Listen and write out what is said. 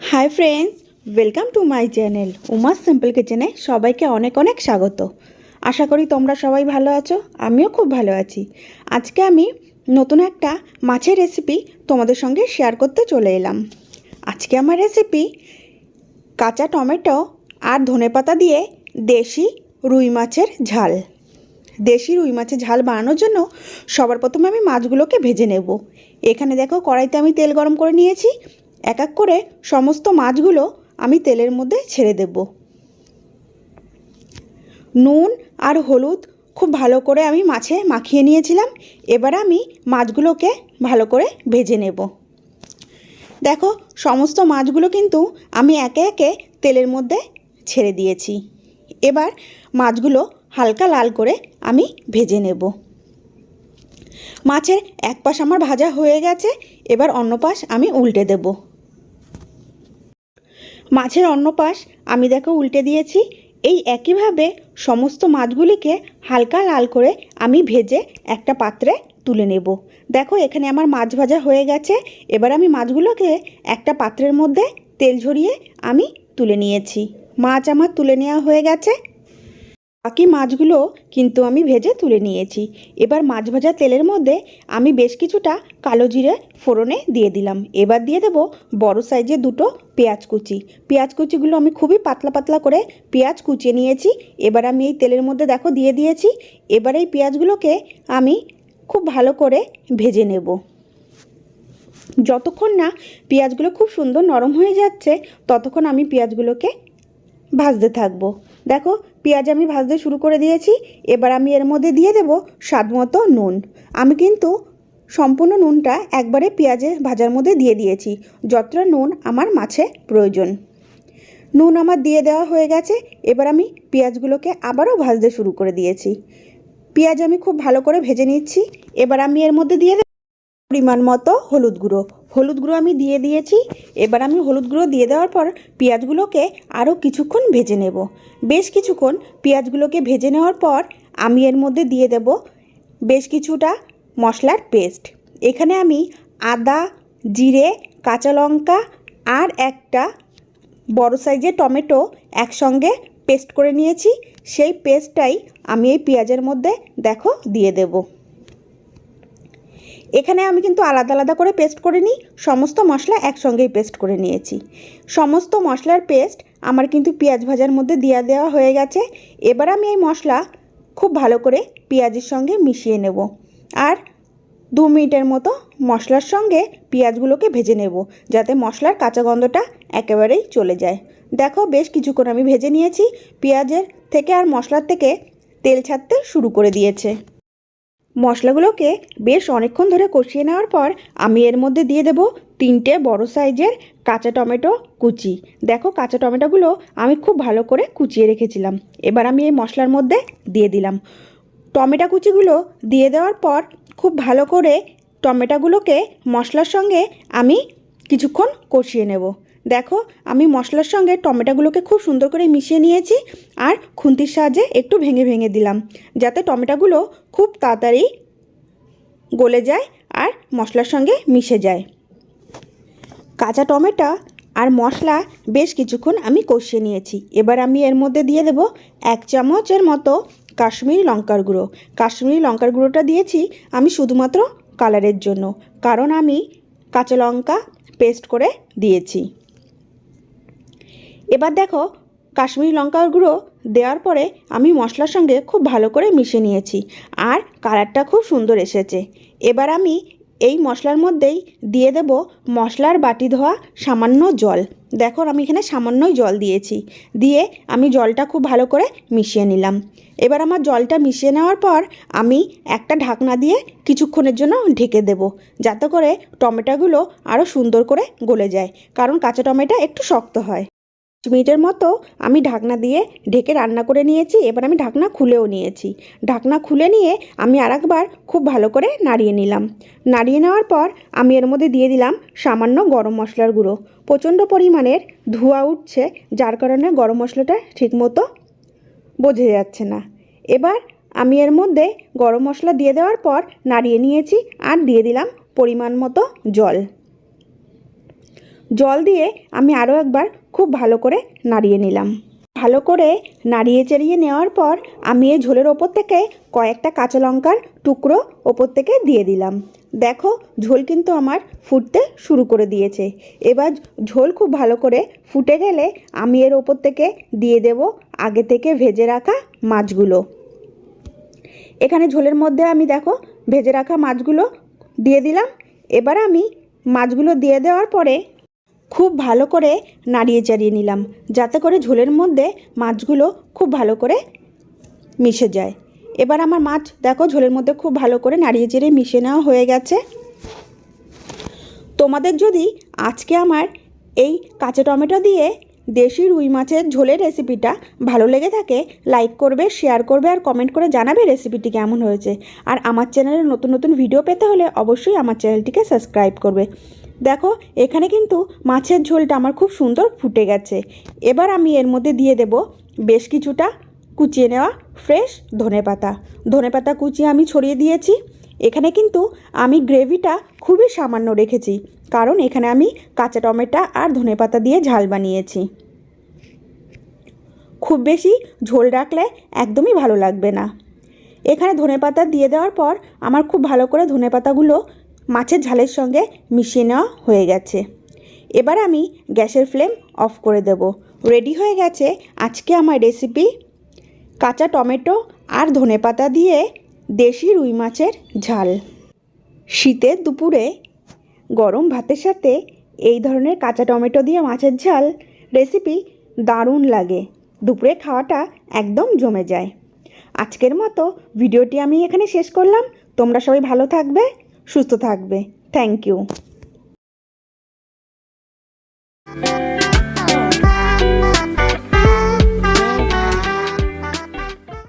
Hi friends welcome to my channel UMass simple কিচেনে সবাইকে অনেক অনেক স্বাগত। আশা করি তোমরা সবাই ভালো আছো, আমিও খুব ভালো আছি। আজকে আমি নতুন একটা মাছের রেসিপি তোমাদের সঙ্গে শেয়ার করতে চলে এলাম। আজকে আমার রেসিপি কাঁচা টমেটো আর ধনেপাতা দিয়ে দেশি রুই মাছের ঝাল। দেশি রুই মাছের ঝাল বানানোর জন্য সবার প্রথমে আমি মাছগুলোকে ভেজে নেব। এখানে দেখো কড়াইতে আমি তেল গরম করে নিয়েছি এক এক করে সমস্ত মাছগুলো আমি তেলের মধ্যে ছেড়ে দেব। নুন আর হলুদ খুব ভালো করে আমি মাছে মাখিয়ে নিয়েছিলাম। এবার আমি মাছগুলোকে ভালো করে ভেজে নেব। দেখো, সমস্ত মাছগুলো কিন্তু আমি একে একে তেলের মধ্যে ছেড়ে দিয়েছি। এবার মাছগুলো হালকা লাল করে আমি ভেজে নেব। মাছের এক পাশ আমার ভাজা হয়ে গেছে, এবার অন্য পাশ আমি উল্টে দেব। মাছের অন্য পাশ আমি দেখো উল্টে দিয়েছি। এই একইভাবে সমস্ত মাছগুলিকে হালকা লাল করে আমি ভেজে একটা পাত্রে তুলে নেব। দেখো এখানে আমার মাছ ভাজা হয়ে গেছে। এবার আমি মাছগুলোকে একটা পাত্রের মধ্যে তেল ঝরিয়ে আমি তুলে নিয়েছি। মাছ আমার তুলে নেওয়া হয়ে গেছে। বাকি মাছগুলো কিন্তু আমি ভেজে তুলে নিয়েছি। এবার মাছ ভাজা তেলের মধ্যে আমি বেশ কিছুটা কালো জিরে ফোড়নে দিয়ে দিলাম। এবার দিয়ে দেবো বড় সাইজের দুটো পেঁয়াজ কুচি। পেঁয়াজ কুচিগুলো আমি খুবই পাতলা পাতলা করে পেঁয়াজ কুচিয়ে নিয়েছি। এবার আমি এই তেলের মধ্যে দেখো দিয়ে দিয়েছি। এবার এই পেঁয়াজগুলোকে আমি খুব ভালো করে ভেজে নেব। যতক্ষণ না পেঁয়াজগুলো খুব সুন্দর নরম হয়ে যাচ্ছে, ততক্ষণ আমি পেঁয়াজগুলোকে ভাজতে থাকব। দেখো, পেঁয়াজ আমি ভাজতে শুরু করে দিয়েছি, এবার আমি এর মধ্যে দিয়ে দেব স্বাদ মতো নুন। আমি কিন্তু সম্পূর্ণ নুনটা একবারে পেঁয়াজে ভাজার মধ্যে দিয়ে দিয়েছি, যতটা নুন আমার মাছে প্রয়োজন। নুন আমার দিয়ে দেওয়া হয়ে গেছে, এবার আমি পেঁয়াজগুলোকে আবারও ভাজতে শুরু করে দিয়েছি। পেঁয়াজ আমি খুব ভালো করে ভেজে নিচ্ছি, এবার আমি এর মধ্যে দিয়ে দেব পরিমাণ মতো হলুদ গুঁড়ো। হলুদ গুঁড়ো আমি দিয়ে দিয়েছি। এবার আমি হলুদ গুঁড়ো দিয়ে দেওয়ার পর পেঁয়াজগুলোকে আরও কিছুক্ষণ ভেজে নেব। বেশ কিছুক্ষণ পেঁয়াজগুলোকে ভেজে নেওয়ার পর আমি এর মধ্যে দিয়ে দেব বেশ কিছুটা মশলার পেস্ট। এখানে আমি আদা, জিরে, কাঁচা লঙ্কা আর একটা বড় সাইজের টমেটো একসঙ্গে পেস্ট করে নিয়েছি। সেই পেস্টটাই আমি এই পেঁয়াজের মধ্যে, দেখো, দিয়ে দেবো। এখানে আমি কিন্তু আলাদা আলাদা করে পেস্ট করে নিই। সমস্ত মশলা একসঙ্গেই পেস্ট করে নিয়েছি। সমস্ত মশলার পেস্ট আমার কিন্তু পেঁয়াজ ভাজার মধ্যে দেওয়া দেওয়া হয়ে গেছে। এবার আমি এই মশলা খুব ভালো করে পেঁয়াজের সঙ্গে মিশিয়ে নেব। আর দু মিনিটের মতো মশলার সঙ্গে পেঁয়াজগুলোকে ভেজে নেব, যাতে মশলার কাঁচা গন্ধটা একেবারেই চলে যায়। দেখো বেশ কিছুক্ষণ আমি ভেজে নিয়েছি। পেঁয়াজের থেকে আর মশলার থেকে তেল ছাড়তে শুরু করে দিয়েছে। মশলাগুলোকে বেশ অনেকক্ষণ ধরে কষিয়ে নেওয়ার পর আমি এর মধ্যে দিয়ে দেব তিনটে বড় সাইজের কাঁচা টমেটো কুচি। দেখো কাঁচা টমেটোগুলো আমি খুব ভালো করে কুচিয়ে রেখেছিলাম। এবার আমি এই মশলার মধ্যে দিয়ে দিলাম। টমেটো কুচিগুলো দিয়ে দেওয়ার পর খুব ভালো করে টমেটোগুলোকে মশলার সঙ্গে আমি কিছুক্ষণ কষিয়ে নেব। দেখো, আমি মশলার সঙ্গে টমেটোগুলোকে খুব সুন্দর করে মিশিয়ে নিয়েছি আর খুন্তির সাহায্যে একটু ভেঙে ভেঙে দিলাম, যাতে টমেটোগুলো খুব তাড়াতাড়ি গলে যায় আর মশলার সঙ্গে মিশে যায়। কাঁচা টমেটো আর মশলা বেশ কিছুক্ষণ আমি কষিয়ে নিয়েছি। এবার আমি এর মধ্যে দিয়ে দেব এক চামচের মতো কাশ্মীরি লঙ্কার গুঁড়ো। কাশ্মীরি লঙ্কার গুঁড়োটা দিয়েছি আমি শুধুমাত্র কালারের জন্য, কারণ আমি কাঁচা লঙ্কা পেস্ট করে দিয়েছি। এবার দেখো, কাশ্মীরি লঙ্কার গুঁড়ো দেওয়ার পরে আমি মশলার সঙ্গে খুব ভালো করে মিশিয়ে নিয়েছি আর কালারটা খুব সুন্দর এসেছে। এবার আমি এই মশলার মধ্যেই দিয়ে দেব মশলার বাটি ধোয়া সামান্য জল। দেখো, আমি এখানে সামান্যই জল দিয়েছি। দিয়ে আমি জলটা খুব ভালো করে মিশিয়ে নিলাম। এবার আমার জলটা মিশিয়ে নেওয়ার পর আমি একটা ঢাকনা দিয়ে কিছুক্ষণের জন্য ঢেকে দেব, যাতে করে টমেটোগুলো আরও সুন্দর করে গলে যায়। কারণ কাঁচা টমেটো একটু শক্ত হয়। মিনিটের মতো আমি ঢাকনা দিয়ে ঢেকে রান্না করে নিয়েছি, এবার আমি ঢাকনা খুলেও নিয়েছি। ঢাকনা খুলে নিয়ে আমি আরেকবার খুব ভালো করে নাড়িয়ে নিলাম। নাড়িয়ে নেওয়ার পর আমি এর মধ্যে দিয়ে দিলাম সামান্য গরম মশলার গুঁড়ো। প্রচণ্ড পরিমাণের ধোঁয়া উঠছে, যার কারণে গরম মশলাটা ঠিকমতো বোঝা যাচ্ছে না। এবার আমি এর মধ্যে গরম মশলা দিয়ে দেওয়ার পর নাড়িয়ে নিয়েছি আর দিয়ে দিলাম পরিমাণ মতো জল। জল দিয়ে আমি আরও একবার খুব ভালো করে নাড়িয়ে নিলাম। ভালো করে নাড়িয়ে চাড়িয়ে নেওয়ার পর আমি এই ঝোলের ওপর থেকে কয়েকটা কাঁচা লঙ্কার টুকরো ওপর থেকে দিয়ে দিলাম। দেখো, ঝোল কিন্তু আমার ফুটতে শুরু করে দিয়েছে। এবার ঝোল খুব ভালো করে ফুটে গেলে আমি এর ওপর থেকে দিয়ে দেব আগে থেকে ভেজে রাখা মাছগুলো। এখানে ঝোলের মধ্যে আমি দেখো, ভেজে রাখা মাছগুলো দিয়ে দিলাম। এবার আমি মাছগুলো দিয়ে দেওয়ার পরে খুব ভালো করে নাড়িয়ে চাড়িয়ে নিলাম, যাতে করে ঝোলের মধ্যে মাছগুলো খুব ভালো করে মিশে যায়। এবার আমার মাছ দেখো ঝোলের মধ্যে খুব ভালো করে নাড়িয়ে চেড়ে মিশে নেওয়া হয়ে গেছে। তোমাদের যদি আজকে আমার এই কাঁচা টমেটো দিয়ে দেশি রুই মাছের ঝোলের রেসিপিটা ভালো লেগে থাকে, লাইক করবে, শেয়ার করবে আর কমেন্ট করে জানাবে রেসিপিটি কেমন হয়েছে। আর আমার চ্যানেলে নতুন নতুন ভিডিও পেতে হলে অবশ্যই আমার চ্যানেলটিকে সাবস্ক্রাইব করবে। দেখো, এখানে কিন্তু মাছের ঝোলটা আমার খুব সুন্দর ফুটে গেছে। এবার আমি এর মধ্যে দিয়ে দেব বেশ কিছুটা কুচিয়ে নেওয়া ফ্রেশ ধনেপাতা ধনেপাতা কুচিয়ে আমি ছড়িয়ে দিয়েছি। এখানে কিন্তু আমি গ্রেভিটা খুবই সামান্য রেখেছি, কারণ এখানে আমি কাঁচা টমেটো আর ধনেপাতা দিয়ে ঝাল বানিয়েছি। খুব বেশি ঝোল রাখলে একদমই ভালো লাগবে না। এখানে ধনেপাতা দিয়ে দেওয়ার পর আমার খুব ভালো করে ধনেপাতাগুলো মাছের ঝালের সঙ্গে মিশিয়ে নেওয়া হয়ে গেছে। এবার আমি গ্যাসের ফ্লেম অফ করে দেব। রেডি হয়ে গেছে আজকে আমার রেসিপি। কাঁচা টমেটো আর ধনেপাতা দিয়ে দেশি রুই মাছের ঝাল। শীতের দুপুরে গরম ভাতের সাথে এই ধরনের কাঁচা টমেটো দিয়ে মাছের ঝাল রেসিপি দারুণ লাগে। দুপুরে খাওয়াটা একদম জমে যায়। আজকের মতো ভিডিওটি আমি এখানে শেষ করলাম। তোমরা সবাই ভালো থাকবে। সুস্থ থাকবে। Thank you